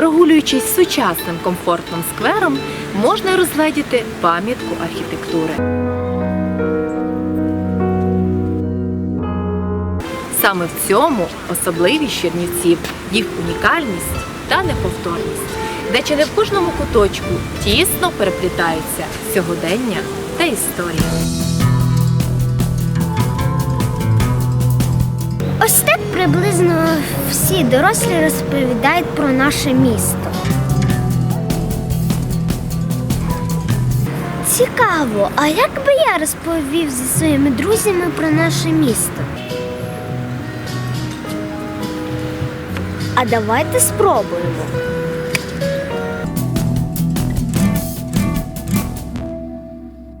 Прогулюючись сучасним комфортним сквером, можна розгледіти пам'ятку архітектури. Саме в цьому особливість Чернівців, їх унікальність та неповторність, де чи не в кожному куточку тісно переплітаються сьогодення та історія. Так приблизно всі дорослі розповідають про наше місто. Цікаво, а як би я розповів зі своїми друзями про наше місто? А давайте спробуємо.